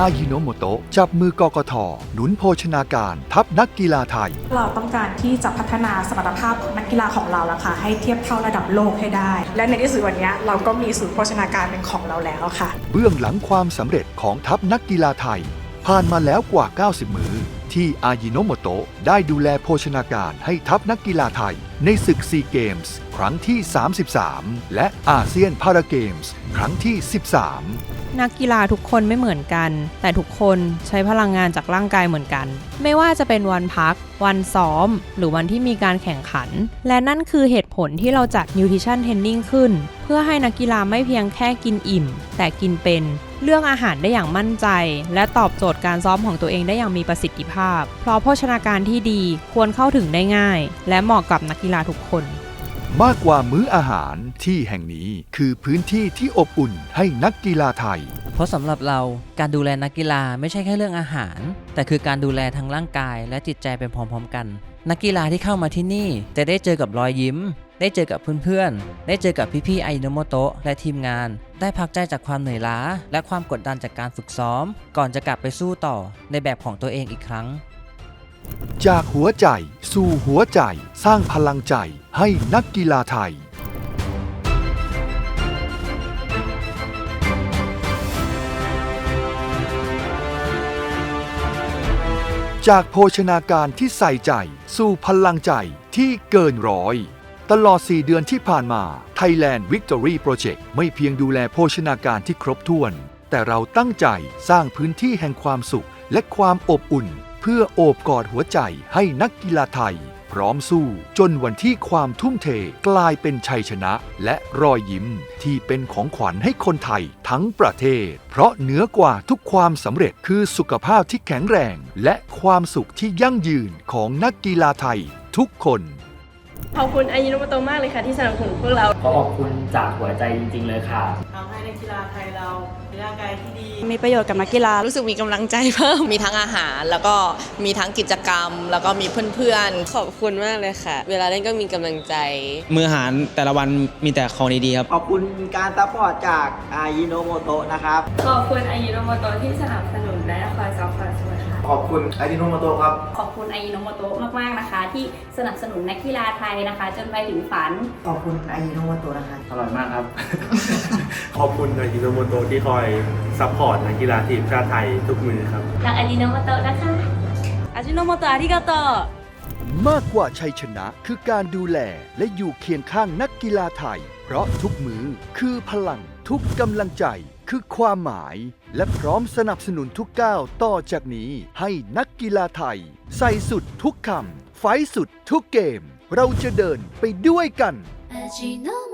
อายิโนโมโตะจับมือกกทหนุนโภชนาการ ทัพนักกีฬาไทย เราต้องการที่จะพัฒนาสมรรถภาพของนักกีฬาของเราละค่ะให้เทียบเท่าระดับโลกให้ได้ และในที่สุดวันนี้เราก็มีศูนย์โภชนาการเป็นของเราแล้วค่ะ เบื้องหลังความสำเร็จของทัพนักกีฬาไทย ผ่านมาแล้วกว่า 90 มือที่อายิโนโมโตะได้ดูแลโภชนาการให้ทัพนักกีฬาไทย ในศึกซีเกมส์ครั้งที่ 33 และอาเซียนพาราเกมส์ครั้งที่ 13นักกีฬาทุกคนไม่เหมือนกัน แต่ทุกคนใช้พลังงานจากร่างกายเหมือนกัน ไม่ว่าจะเป็นวันพัก วันซ้อม หรือวันที่มีการแข่งขัน และนั่นคือเหตุผลที่เราจัด Nutrition Training ขึ้น เพื่อให้นักกีฬาไม่เพียงแค่กินอิ่ม แต่กินเป็น เลือกอาหารได้อย่างมั่นใจ และตอบโจทย์การซ้อมของตัวเองได้อย่างมีประสิทธิภาพ เพราะโภชนาการที่ดีควรเข้าถึงได้ง่าย และเหมาะกับนักกีฬาทุกคน มากกว่ามื้ออาหารที่แห่งนี้คือพื้นที่ที่อบอุ่นให้นักกีฬาไทย เพราะสำหรับเราการดูแลนักกีฬาไม่ใช่แค่เรื่องอาหาร แต่คือการดูแลทั้งร่างกายและจิตใจไปพร้อมๆกัน นักกีฬาที่เข้ามาที่นี่จะได้เจอกับรอยยิ้ม ได้เจอกับเพื่อนๆ ได้เจอกับพี่ๆไอโนโมโตะและทีมงาน ได้พักใจจากความเหนื่อยล้า และความกดดันจากการฝึกซ้อม ก่อนจะกลับไปสู้ต่อในแบบของตัวเองอีกครั้ง จากหัวใจ สู่หัวใจ สร้างพลังใจให้นักกีฬาไทยจากโภชนาการที่ใส่ใจ สู่พลังใจที่เกินร้อย ตลอด 4 เดือนที่ผ่านมา Thailand Victory Project ไม่เพียงดูแลโภชนาการที่ครบถ้วน แต่เราตั้งใจสร้างพื้นที่แห่งความสุขและความอบอุ่น เพื่อโอบกอดหัวใจให้นักกีฬาไทย พร้อมสู้จนวันที่ความทุ่มเทกลายเป็นชัยชนะ และรอยยิ้มที่เป็นของขวัญให้คนไทยทั้งประเทศ เพราะเหนือกว่าทุกความสำเร็จคือสุขภาพที่แข็งแรง และความสุขที่ยั่งยืนของนักกีฬาไทยทุกคน ขอบคุณอายุนโมโตมากเลยค่ะที่สนับสนุนพวกเรา ขอขอบคุณจากหัวใจจริง ๆ เลยค่ะ ทำให้นักกีฬาไทยเรามีร่างกายที่ดี มีประโยชน์กับนักกีฬา รู้สึกมีกำลังใจเพิ่ม มีทั้งอาหาร แล้วก็มีทั้งกิจกรรม แล้วก็มีเพื่อนขอบคุณมากเลยค่ะ เวลาเล่นก็มีกำลังใจ มืออาหารแต่ละวันมีแต่ของดีๆครับ ขอบคุณการซัพพอร์ตจากอายิโนโมโตะนะครับ ขอบคุณอายุนโมโตที่สนับสนุนและคอยซัพพอร์ตช่วยค่ะ ขอบคุณไอดิโนโมโตครับ ขอบคุณอายิโนโมโตะมากๆนะคะ ที่สนับสนุนนักกีฬาไทยนะคะ จนไปถึงฝัน ขอบคุณอายิโนโมโตะนะคะ อร่อยมากครับ ขอบคุณไอดิโนโมโตที่คอยซัพพอร์ตนักกีฬาทีมชาติไทยทุกมือครับรักอายิโนโมโตะนะคะอายุนโมโตอาริกาโตมากกว่าชัยชนะคือการดูแลและอยู่เคียงข้างนักกีฬาไทย เพราะทุกมือคือพลังทุกกำลังใจ คือความหมาย และพร้อมสนับสนุนทุกก้าวต่อจากนี้ให้นักกีฬาไทย ใส่สุดทุกคำไฟสุดทุกเกม เราจะเดินไปด้วยกันอาจิโน